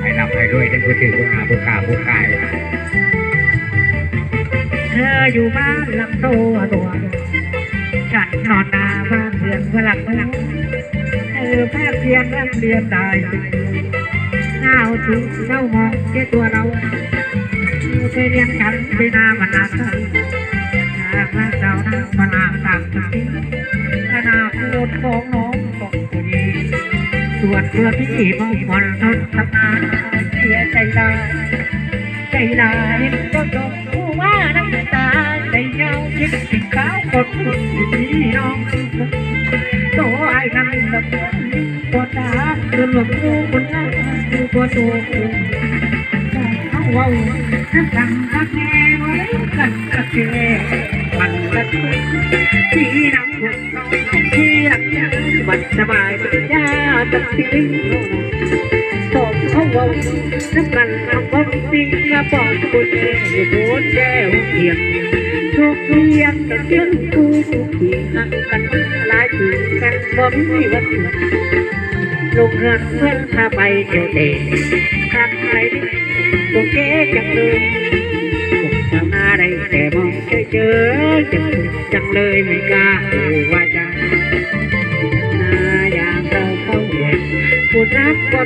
ให้รับให้รวยกันผู้ถือผู้อาผู้ข่าผู้ข่ายเธออยู่บ้านลำตัวตัวฉันนอนตาบ้านเพื่อนฝรั่งฝรั่งเธอแพทย์เพียงร่ำเรียนตายหน้าถึงเจ้าหมองแค่ตัวเราไปเรียนกันไปนามานนอ ของน้องต้องดีส่วนตัวพี่มองมนทนทำงานเสียใจได้ใจลายก็จบผู้ว่าน้ำตาใจเงาคิดถึงขาวคนคนที่น้องโตไอ้นั่นละปวดตาจนหลงรู้คนละคือปวดตัวเขาว่าถ้าสั่งรักแน่ไว้กันกับเกมันละที่น้ำคนน้องที่รักบัด สบายยาตัดสิ่งสมเขาว่าน้ำกันน้ำมันสิ่งกระป๋องบุญอยู่บนแก้วเทียนทุกเรียนแต่เชื่อกูทุกทีหักกันหลายถึงกันบ่มีวันเถื่อนลงเงินเพื่อนพาไปเที่ยวเตะทางไหนโอเคจังเลยผมทำหน้าได้แต่มองเฉยเจอจังจังเลยไม่กล้าเอ่ยว่า จะ